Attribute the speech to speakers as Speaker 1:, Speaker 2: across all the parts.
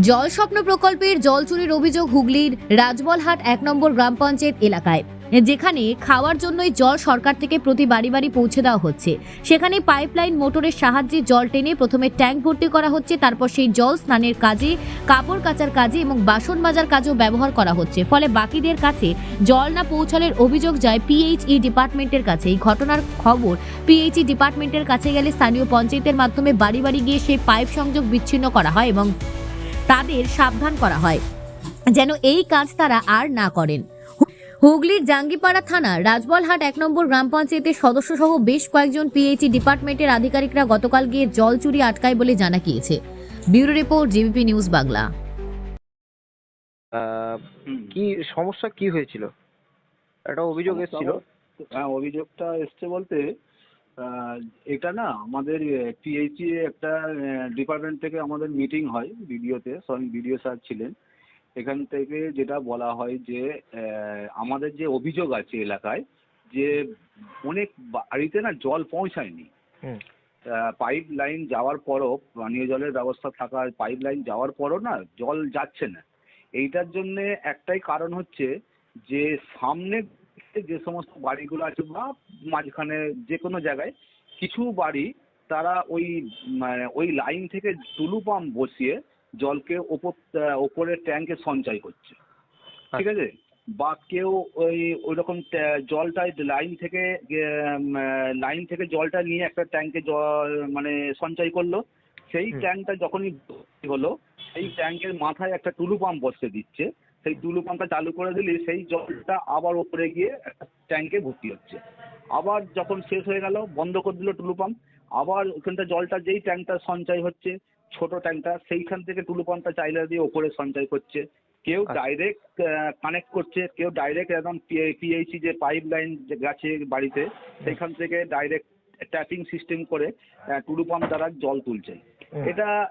Speaker 1: জল স্বপ্ন প্রকল্পের জল চুরির অভিযোগ হুগলির রাজবলহাট এক নম্বর গ্রাম পঞ্চায়েত এলাকায়। যেখানে খাওয়ার জন্যই জল সরকার থেকে প্রতি বাড়ি বাড়ি পৌঁছে দেওয়া হচ্ছে। সেখানে পাইপলাইন মোটরের সাহায্যে জল টেনে প্রথমে ট্যাঙ্ক ভর্তি করা হচ্ছে, তারপর সেই জল স্নানের কাজে, কাপড় কাচার কাজে এবং বাসন মাজার কাজেও ব্যবহার করা হচ্ছে। ফলে বাকিদের কাছে জল না পৌঁছানোর অভিযোগ যায় পিএইচই ডিপার্টমেন্টের কাছে। এই ঘটনার খবর পিএইচই ডিপার্টমেন্টের কাছে গেলে স্থানীয় পঞ্চায়েতের মাধ্যমে বাড়ি বাড়ি গিয়ে সেই পাইপ সংযোগ বিচ্ছিন্ন করা হয় এবং তাদের সাবধান করা হয়। যেন এই কাজ তারা আর না করেন। হুগলির জাঙ্গিপাড়া থানার রাজবলহাট এক নম্বর গ্রাম পঞ্চায়েতের সদস্য সহ বেশ কয়েকজন পিএইচই ডিপার্টমেন্টের আধিকারিকরা গতকাল গিয়ে জল চুরি আটকায় বলে জানা গিয়েছে। Bureau report ABP news Bangla.
Speaker 2: কি সমস্যা কি হয়েছিল? একটা অভিযোগ এসেছিল।
Speaker 3: হ্যাঁ অভিযোগটা এসছে বলতে এটা না আমাদের পিএইচি একটা ডিপার্টমেন্ট থেকে আমাদের মিটিং হয় ভিডিওতে স্বয়ং ভিডিও স্যার ছিলেন। এখান থেকে যেটা বলা হয় যে আমাদের যে অভিযোগ আছে এলাকায় যে অনেক বাড়িতে না জল পৌঁছায়নি। পাইপ লাইন যাওয়ার পরও পানীয় জলের ব্যবস্থা থাকার পাইপ লাইন যাওয়ার পরও না জল যাচ্ছে না। এইটার জন্য একটাই কারণ হচ্ছে যে সামনে যে সমস্ত বাড়িগুলো আছে বা মাঝখানে যে কোনো জায়গায় কিছু বাড়ি তারা ওই মানে ওই লাইন থেকে টুলু পাম্প বসিয়ে জলকে ওপর ওপরের ট্যাঙ্কে সঞ্চয় করছে। ঠিক আছে? বা কেউ ওই ওই রকম জলটা লাইন থেকে লাইন থেকে জলটা নিয়ে একটা ট্যাঙ্কে জল মানে সঞ্চয় করল। সেই। ট্যাঙ্কটা যখনই ভর্তি হলো সেই ট্যাঙ্কের মাথায় একটা টুলু পাম্প বসতে দিচ্ছে। সেই টুলু পাম্পটা চালু করে দিলে সেই জলটা আবার ওপরে গিয়ে একটা ট্যাঙ্কে ভর্তি হচ্ছে আবার যখন শেষ হয়ে গেল বন্ধ করে দিল টুলু পাম্প আবার ওখানটা জলটা যেই ট্যাঙ্কটা সঞ্চয় হচ্ছে ছোট ট্যাঙ্কটা সেইখান থেকে টুলু পাম্পটা চাইলে দিয়ে ওপরে সঞ্চয় করছে কেউ
Speaker 2: আচ্ছা।
Speaker 3: ডাইরেক্ট কানেক্ট করছে কেউ ডাইরেক্ট একদম পিএইচি যে পাইপ লাইন যে গেছে বাড়িতে সেখান থেকে ডাইরেক্ট ট্যাপিং সিস্টেম করে টুলু পাম্প দ্বারা জল তুলছে। এটা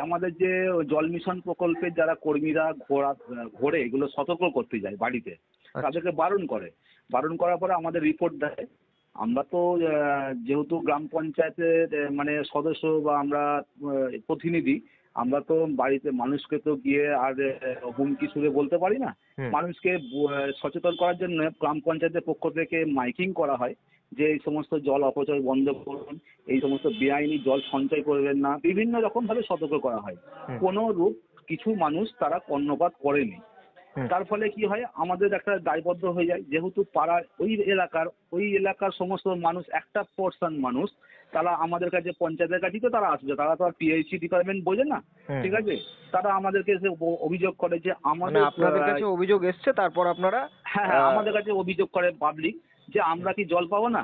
Speaker 3: আমাদের যে জল মিশন প্রকল্পের যারা কর্মীরা ঘোরা ঘোরে এগুলো সতর্ক করতে যায় বাড়িতে।
Speaker 2: আচ্ছা।
Speaker 3: তাদেরকে বারণ করে। বারণ করার পরে আমাদের রিপোর্ট দেয়। আমরা তো আহ, যেহেতু গ্রাম পঞ্চায়েতের মানে সদস্য বা আমরা প্রতিনিধি আমরা তো বাড়িতে মানুষকে তো গিয়ে আর হুমকি সুরে বলতে পারি না। মানুষকে সচেতন করার জন্য গ্রাম পঞ্চায়েতের পক্ষ থেকে মাইকিং করা হয় যে এই সমস্ত জল অপচয় বন্ধ করুন এই সমস্ত বেআইনি জল সঞ্চয় করবেন না। বিভিন্ন রকম ভাবে সতর্ক করা হয়। কোনো রূপ কিছু মানুষ তারা কর্ণপাত করেনি। তার ফলে কি হয় আমাদের একটা দায়বদ্ধ হয়ে যায়। যেহেতু পাড়ার ওই এলাকার ওই এলাকার সমস্ত মানুষ একটা পার্সন মানুষ তারা আমাদের কাছে পঞ্চায়েতের কাছেই তো তারা আসবে। তারা তো আর পিএইচি ডিপার্টমেন্ট বোঝে না ঠিক আছে? তারা আমাদেরকে এসে অভিযোগ করে যে
Speaker 2: মানে
Speaker 3: আমাদের
Speaker 2: আপনাদের কাছে অভিযোগ এসছে তারপর আপনারা
Speaker 3: হ্যাঁ হ্যাঁ আমাদের কাছে অভিযোগ করে পাবলিক যে আমরা কি জল পাবো না?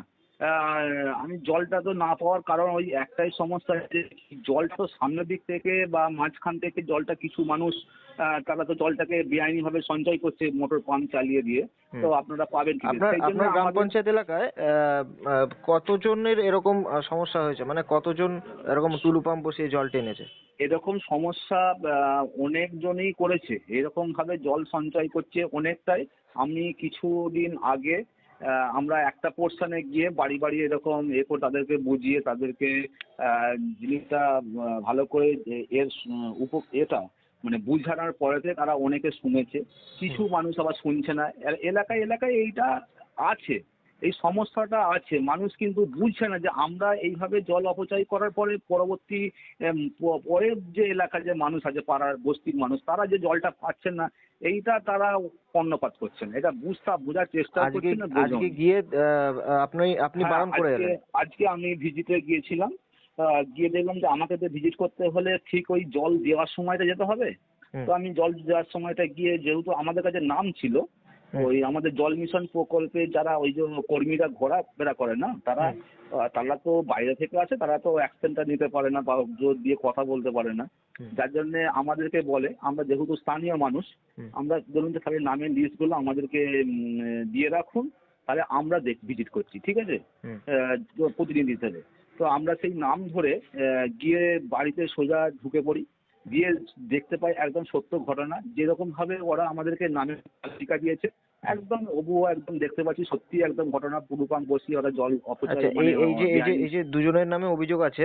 Speaker 3: আমি জলটা তো না পাওয়ার কারণ ওই একটাই সমস্যা যে জলটা তো সামনের দিক থেকে বা মাঝখান থেকে জলটা কিছু মানুষ আহ, তারা তো জলটাকে বেআইনি ভাবে সঞ্চয় করছে মোটর পাম্প চালিয়ে দিয়ে। তো আপনারা পাবেন
Speaker 2: আপনার আপনার গ্রাম পঞ্চায়েত এলাকায় কতজনের এরকম সমস্যা হয়েছে? মানে কতজন এরকম টুলু পাম্প বসিয়ে জল টেনেছে?
Speaker 3: এরকম সমস্যা অনেকজনই করেছে। এরকম ভাবে জল সঞ্চয় করছে অনেকটাই। আমি কিছুদিন আগে আমরা একটা পোর্শনে গিয়ে বাড়ি বাড়ি এরকম এ করে তাদেরকে বুঝিয়ে তাদেরকে আহ, জিনিসটা ভালো করে যে এর উপ এটা মানে বুঝানোর পরেতে তারা অনেকে শুনেছে। কিছু মানুষ আবার শুনছে না। এলাকায় এলাকায় এইটা আছে। এই সমস্যাটা আছে। মানুষ কিন্তু বুঝছে না যে আমরা এইভাবে জল অপচয় করার পরে পরবর্তী পরের যে এলাকার যে মানুষ আছে পাড়ার বস্তির মানুষ তারা যে জলটা পাচ্ছেন না এইটা তারা কর্ণপাত করছেন এটা বুঝতে বোঝার চেষ্টা
Speaker 2: আজকে
Speaker 3: করছেন না
Speaker 2: আজকে গিয়ে আপনি আপনি
Speaker 3: হ্যাঁ,
Speaker 2: বারণ করে
Speaker 3: আজকে আমি ভিজিটে গিয়েছিলাম। আহ, গিয়ে দেখলাম যে আমাকে তো ভিজিট করতে হলে ঠিক ওই জল দেওয়ার সময়টা যেতে হবে। তো আমি জল দেওয়ার সময়টা গিয়ে যেহেতু আমাদের কাছে নাম ছিল। ওই আমাদের জল মিশন প্রকল্পে যারা ওই যে কর্মীরা ঘোরাফেরা করে না তারা তারা তো বাইরে থেকে আসে তারা তো অ্যাকশনটা নিতে পারে না বা জোর দিয়ে কথা বলতে পারে না। যার জন্য আমাদেরকে বলে আমরা যেহেতু স্থানীয় মানুষ আমরা ধরুন যে তাহলে নামের লিস্টগুলো আমাদেরকে দিয়ে রাখুন তাহলে আমরা দেখ ভিজিট করছি ঠিক আছে? প্রতিনিধি হিসেবে। তো আমরা সেই নাম ধরে গিয়ে বাড়িতে সোজা ঢুকে পড়ি। দিয়ে দেখতে পাই একদম সত্য ঘটনা। যেরকম ভাবে ওরা আমাদেরকে নামের তালিকা দিয়েছে একদম অবুও একদম দেখতে পাচ্ছি সত্যি একদম ঘটনা পুরুপাম বসিয়ে ওরা জল
Speaker 2: আচ্ছা
Speaker 3: অপচয়
Speaker 2: এই এই যে এই যে এই যে দুজনের নামে অভিযোগ আছে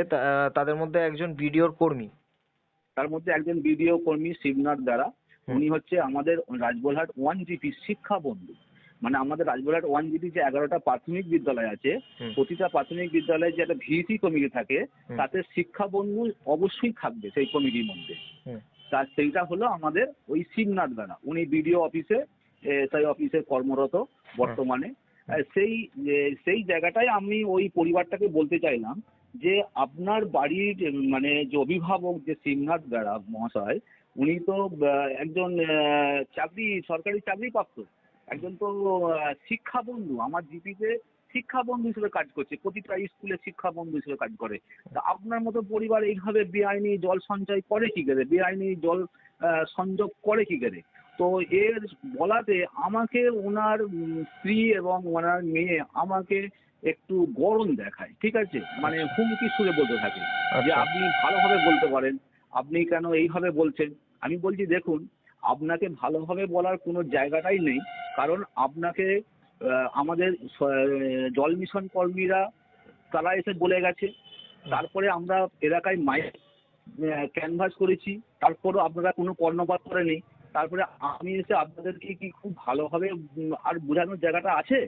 Speaker 2: তাদের মধ্যে একজন বিডিওর কর্মী।
Speaker 3: তার মধ্যে একজন বিডিও কর্মী শিবনাথ দ্বারা। উনি হচ্ছে আমাদের রাজবলহাট ওয়ান জিপি শিক্ষা বন্ধু। মানে আমাদের রাজবলহাট ওয়ান জিপি যে এগারোটা প্রাথমিক বিদ্যালয় আছে প্রতিটা প্রাথমিক বিদ্যালয়ে যে একটা ভিসি কমিটি থাকে তাতে শিক্ষা বন্ধু অবশ্যই থাকবে সেই কমিটির মধ্যে। তার সেইটা হলো আমাদের ওই শিবনাথ দ্বারা উনি বিডিও অফিসে এসআই অফিসে কর্মরত বর্তমানে। সেই সেই জায়গাটাই আমি ওই পরিবারটাকে বলতে চাইলাম যে আপনার বাড়ির মানে যে অভিভাবক যে শিবনাথ দ্বারা মহাশয় উনি তো একজন চাকরি সরকারি চাকরি প্রাপ্ত একজন তো শিক্ষা বন্ধু আমার জিপিতে শিক্ষা বন্ধু হিসেবে কাজ করছে প্রতিটা স্কুলে শিক্ষা বন্ধু হিসেবে কাজ করে। তা আপনার মতো পরিবার এইভাবে বেআইনি জল সঞ্চয় করে কি করে? বেআইনি জল সংযোগ করে কি করে? তো এর বলাতে আমাকে ওনার স্ত্রী এবং ওনার মেয়ে আমাকে একটু গরম দেখায় ঠিক আছে? মানে হুমকি সুরে বলতে থাকে যে
Speaker 2: আচ্ছা।
Speaker 3: আপনি ভালোভাবে বলতে পারেন আপনি কেন এইভাবে বলছেন? আমি বলছি দেখুন আপনাকে ভালোভাবে বলার কোনো জায়গাটাই নেই। কারণ আপনাকে আমাদের জল মিশন কর্মীরা তারা এসে বলে গেছে। তারপরে আমরা এলাকায় মাইক ক্যানভাস করেছি। তারপরও আপনারা কোনো কর্ণপাত করেনি তারপরে আমি এসে আপনাদেরকে কি খুব ভালোভাবে আর বোঝানোর জায়গাটা আছে?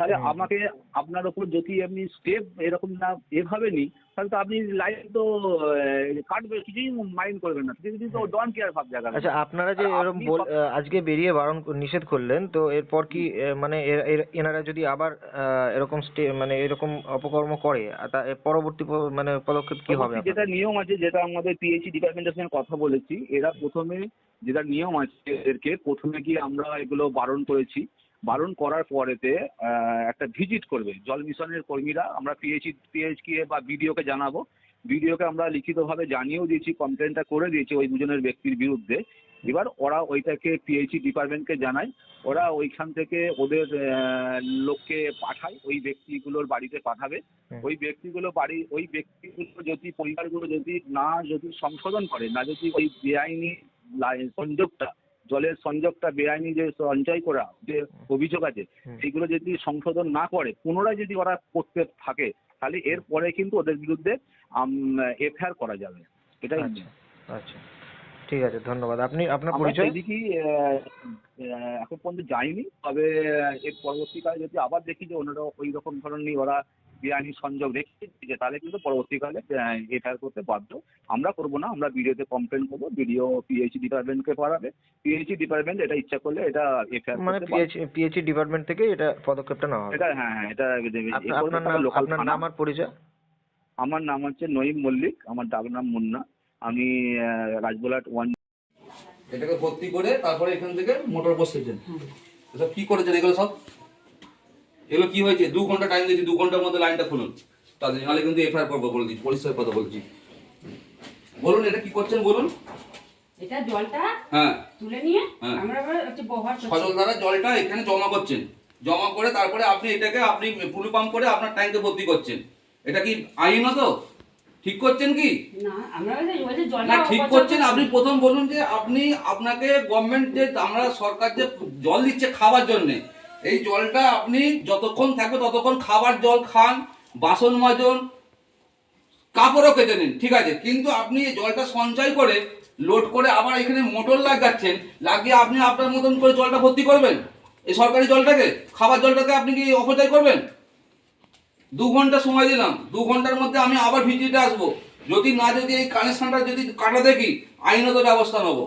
Speaker 3: তাহলে আমাকে আপনার ওপর যদি আপনি স্টেপ এরকম না এভাবে নিই তাহলে তো আপনি লাইফ তো কাটবে কিছুই মাইন্ড করবেন না। কিছু তো ডন কেয়ার ভাব জায়গা
Speaker 2: আচ্ছা আপনারা যে এরকম আজকে বেরিয়ে বারণ নিষেধ করলেন তো এরপর কি মানে এনারা যদি আবার এরকম মানে এরকম অপকর্ম করে পরবর্তী মানে পদক্ষেপ কি হবে
Speaker 3: যেটা নিয়ম আছে যেটা আমাদের পিএইচডি ডিপার্টমেন্টের সঙ্গে কথা বলেছি এরা প্রথমে যেটা নিয়ম আছে এদেরকে প্রথমে গিয়ে আমরা এগুলো বারণ করেছি। বারণ করার পরেতে একটা ভিজিট করবে। জল মিশনের কর্মীরা আমরা পিএইচি পিএইচকে বা বিডিওকে জানাব। বিডিওকে আমরা লিখিতভাবে জানিয়েও দিয়েছি কমপ্লেনটা করে দিয়েছি ওই দুজনের ব্যক্তির বিরুদ্ধে। এবার ওরা ওইটাকে পিএইচি ডিপার্টমেন্টকে জানায়। ওরা ওইখান থেকে ওদের লোককে পাঠায় ওই ব্যক্তিগুলোর বাড়িতে পাঠাবে। ওই ব্যক্তিগুলো বাড়ি ওই ব্যক্তিগুলো যদি পরিবারগুলো যদি না যদি সংশোধন করে না যদি ওই বেআইনি সংযোগটা জলের সংযোগটা বেআইনি যে সঞ্চয় করা যে অভিযোগ আছে
Speaker 2: হুম।
Speaker 3: সেইগুলো যদি সংশোধন না করে পুনরায় যদি ওরা করতে থাকে তাহলে এরপরে কিন্তু ওদের বিরুদ্ধে এফআইআর করা যাবে। এটাই
Speaker 2: আচ্ছা আচ্ছা। ঠিক আছে ধন্যবাদ। আপনি আপনার পরিচয়?
Speaker 3: আহ, এখন পর্যন্ত যাইনি তবে এর পরবর্তীকালে যদি আবার দেখি যে ওনারা ওই রকম ধরনের ওরা বেআইনি সংযোগ রেখে দিচ্ছে তাহলে কিন্তু পরবর্তীকালে এফআইআর করতে বাধ্য। আমরা করব না আমরা ভিডিওতে কমপ্লেন করব বিডিও পিএইচি ডিপার্টমেন্টকে পাঠাবে পিএইচি ডিপার্টমেন্ট এটা ইচ্ছা করলে এটা এফআইআর
Speaker 2: মানে পিএইচ ডিপার্টমেন্ট থেকে এটা পদক্ষেপটা নেওয়া হবে।
Speaker 3: এটা হ্যাঁ হ্যাঁ এটা লোকাল
Speaker 2: আপনার নাম আর পরিচয়?
Speaker 3: আমার নাম হচ্ছে নঈম মল্লিক আমার ডাক নাম মুন্না। আমি রাজবোলাট ওয়ান
Speaker 4: এটাকে ভর্তি করে তারপরে এখান থেকে মোটর বসেছেন এসব কি করেছেন এগুলো সব? এগুলো কি হয়েছে? দু ঘণ্টা টাইম দিয়েছি দু ঘণ্টার মধ্যে লাইনটা খুলুন। তাদের নাহলে কিন্তু এফআইআর করব বলে দিচ্ছি পরিষ্কার কথা বলছি। বলুন এটা কি করছেন বলুন?
Speaker 5: এটা জলটা
Speaker 4: হ্যাঁ।
Speaker 5: তুলে নিয়ে
Speaker 4: হ্যাঁ।
Speaker 5: আমরা হচ্ছে ব্যবহার করছি।
Speaker 4: দ্বারা জলটা এখানে জমা করছেন। জমা করে তারপরে আপনি এটাকে আপনি পাম্প করে আপনার ট্যাঙ্কে ভর্তি করছেন। এটা কি আইনত ঠিক করছেন কি?
Speaker 5: না
Speaker 4: ঠিক করছেন। আপনি প্রথম বলুন যে আপনি আপনাকে গভর্নমেন্ট যে আমরা সরকার যে জল দিচ্ছে খাবার জন্য এই জলটা আপনি যতক্ষণ থাকবে ততক্ষণ খাবার জল খান, বাসন মাজন, কাপড়ও কেটে নিন, ঠিক আছে? কিন্তু আপনি এই জলটা সঞ্চয় করে লোড করে আবার এখানে মোটর লাগাচ্ছেন, লাগিয়ে আপনি আপনার মতন করে জলটা ভর্তি করবেন? এই সরকারি জলটাকে? খাবার জলটাকে আপনি কি অপচয় করবেন? দু ঘণ্টা সময় দিলাম, দু ঘণ্টার মধ্যে আমি আবার ভিজিটে আসব। যদি না যদি এই কানেকশনটা যদি কাটা দেখি, আইনত ব্যবস্থা নেব।